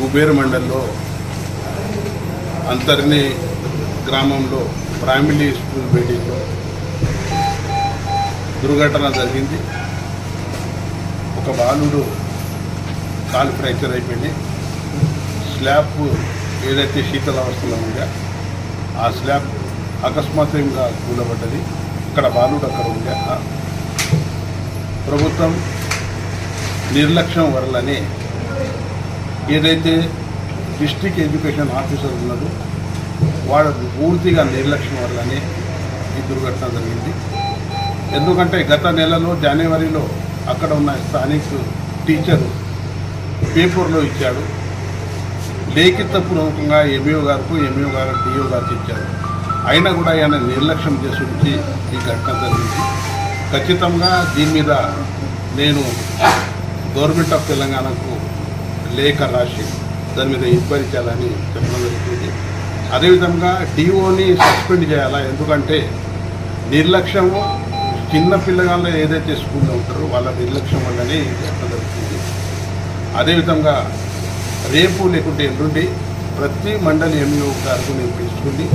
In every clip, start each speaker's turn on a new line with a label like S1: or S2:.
S1: కుబేర్ మండల్లో అంతర్ని గ్రామంలో primary school బిల్డింగ్లో దుర్ఘటన జరిగింది. ఒక బాలుడు కాలు ఫ్రాక్చర్ అయిపోయింది. స్లాబ్ ఏదైతే శీతలావస్థలో ఉందో ఆ స్లాబ్ అకస్మాత్తుగా కూలబడ్డది. ఇక్కడ బాలుడు అక్కడ ఉండే. ప్రభుత్వం నిర్లక్ష్యం వల్లనే ఏదైతే డిస్ట్రిక్ట్ ఎడ్యుకేషన్ ఆఫీసర్ ఉన్నదో వాడు పూర్తిగా నిర్లక్ష్యం వల్లనే ఈ దుర్ఘటన జరిగింది. ఎందుకంటే గత నెలలో జనవరిలో అక్కడ ఉన్న స్థానిక టీచరు పేపర్లో ఇచ్చాడు. లేఖితపూర్వకంగా ఎంఈఓ గారికి ఎంఈఓ గారు డిఓ గారికి ఇచ్చారు అయినా కూడా ఆయన నిర్లక్ష్యం చేసి ఉంచి ఈ ఘటన జరిగింది. ఖచ్చితంగా దీని మీద నేను గవర్నమెంట్ ఆఫ్ తెలంగాణకు లేఖ రాసి దాని మీద ఎంక్వైరీ చేయాలని చెప్పడం జరుగుతుంది. అదేవిధంగా డిఓని సస్పెండ్ చేయాలా? ఎందుకంటే నిర్లక్ష్యము చిన్న పిల్లగాళ్ళు ఏదైతే స్కూల్లో ఉంటారో వాళ్ళ నిర్లక్ష్యం వల్లనే చెప్పడం జరుగుతుంది. అదేవిధంగా రేపు లేకుంటే ఎల్లుండి ప్రతి మండలి ఎంఈఓ గారికి నేను పిలుచుకుని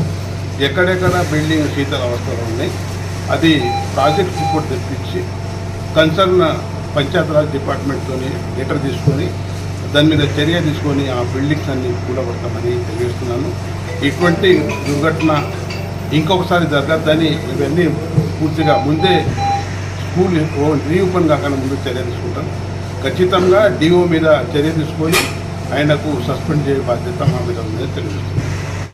S1: ఎక్కడెక్కడ బిల్డింగ్ శీతల అవసరం ఉన్నాయి అది ప్రాజెక్ట్ రిపోర్ట్ తెప్పించి కన్సర్న్ పంచాయతీరాజ్ డిపార్ట్మెంట్తో లెటర్ తీసుకొని దాని మీద చర్య తీసుకొని ఆ బిల్డింగ్స్ అన్ని కూడబడతామని తెలియజేస్తున్నాను. ఇటువంటి దుర్ఘటన ఇంకొకసారి జరగద్దని ఇవన్నీ పూర్తిగా ముందే స్కూల్ రీఓపెన్ కాకుండా ముందు చర్య తీసుకుంటాను ఖచ్చితంగా డిఓ మీద చర్య తీసుకొని ఆయనకు సస్పెండ్ చేయ బాధ్యత మా మీద ఉందని తెలియజేస్తున్నాను